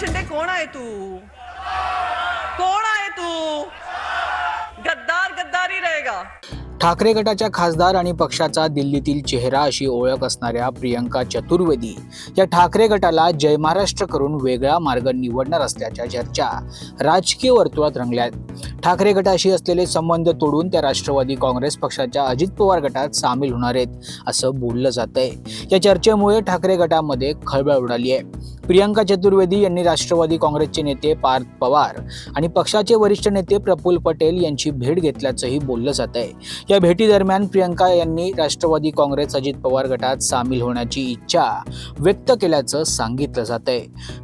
शिंदे कोण आहे तू? कोण आहे तू? गद्दार गद्दारी रहेगा. ठाकरे गटाच्या खासदार आणि पक्षाचा दिल्लीतील चेहरा अशी ओळख असणाऱ्या प्रियंका चतुर्वेदी या ठाकरे गटाला जय महाराष्ट्र करून वेगळा मार्ग निवडणार असल्याच्या चर्चा राजकीय वर्तुळात रंगल्यात ठाकरे गटाशी असलेले संबंध तोडून त्या राष्ट्रवादी काँग्रेस पक्षाच्या अजित पवार गटात सामील होणार आहेत असं बोललं जातंय. या चर्चेमुळे ठाकरे गटामध्ये खळबळ उडाली आहे. प्रियंका चतुर्वेदी यांनी राष्ट्रवादी काँग्रेसचे नेते पार्थ पवार आणि पक्षाचे वरिष्ठ नेते प्रफुल्ल पटेल यांची भेट घेतल्याचंही बोललं जात आहे. या भेटीदरम्यान प्रियंका यांनी राष्ट्रवादी काँग्रेस अजित पवार गटात सामील होण्याची इच्छा व्यक्त केल्याचं सांगितलं जात आहे.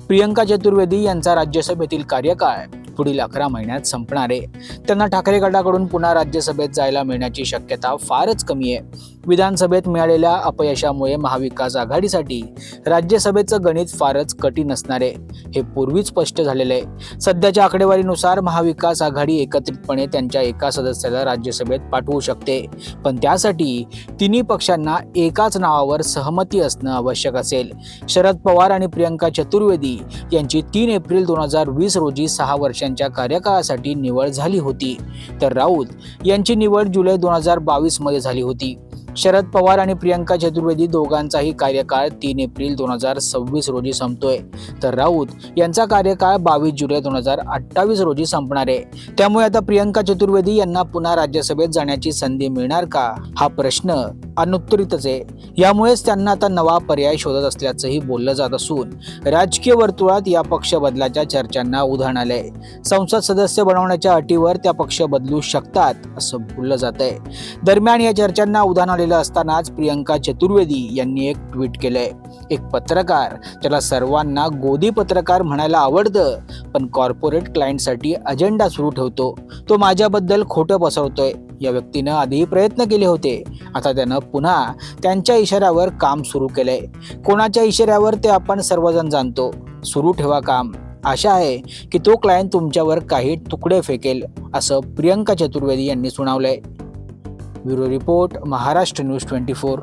प्रियंका चतुर्वेदी यांचा राज्यसभेतील कार्यकाळ पुढील अकरा महिन्यात संपणार आहे. त्यांना ठाकरे गटाकडून पुन्हा राज्यसभेत जायला मिळण्याची शक्यता फारच कमी आहे. विधानसभेत मिळालेल्या अपयशामुळे महाविकास आघाडीसाठी राज्यसभेचं गणित फारच कठीण असणार आहे हे पूर्वीच स्पष्ट झालेलं. आहे सध्याच्या आकडेवारीनुसार महाविकास आघाडी एकत्रितपणे त्यांच्या एका सदस्याला राज्यसभेत पाठवू शकते. पण त्यासाठी तिन्ही पक्षांना एकाच नावावर सहमती असणं आवश्यक असेल. शरद पवार आणि प्रियंका चतुर्वेदी यांची तीन एप्रिल दोन हजार वीस रोजी सहा वर्षांच्या कार्यकाळासाठी निवड झाली होती. तर राऊत यांची निवड जुलै दोन हजार बावीसमध्ये झाली होती. शरद पवार आणि प्रियंका चतुर्वेदी दोघांचाही कार्यकाळ तीन एप्रिल दोन हजार सव्वीस रोजी संपतोय. तर राऊत यांचा कार्यकाळ बावीस जुलै दोन हजार अठ्ठावीस रोजी संपणार आहे. त्यामुळे आता प्रियंका चतुर्वेदी यांना पुन्हा राज्यसभेत जाण्याची संधी मिळणार का? हा प्रश्न अनुत्तरितच आहे. यामुळेच त्यांना आता नवा पर्याय शोधत असल्याचंही बोललं जात असून राजकीय वर्तुळात या पक्ष बदलाच्या चर्चांना उधाण आलंय. संसद सदस्य बनवण्याच्या अटीवर त्या पक्ष बदलू शकतात असं बोललं जात आहे दरम्यान या चर्चांना उधाण आलेलं असतानाच प्रियंका चतुर्वेदी यांनी एक ट्विट केलंय. एक पत्रकार त्याला सर्वांना गोदी पत्रकार म्हणायला आवडतं पण कॉर्पोरेट क्लायंटसाठी अजेंडा सुरू ठेवतो. तो माझ्याबद्दल खोटं पसरवतोय. या व्यक्तीनं आधी प्रयत्न केले होते. आता त्यानं पुन्हा त्यांच्या इशाऱ्यावर काम सुरू केलंय. कोणाच्या इशाऱ्यावर ते आपण सर्वजण जाणतो. सुरू ठेवा काम. आशा आहे की तो क्लायंट तुमच्यावर काही तुकडे फेकेल असं प्रियंका चतुर्वेदी यांनी सुनावलंय. Bureau report Maharashtra news twenty four.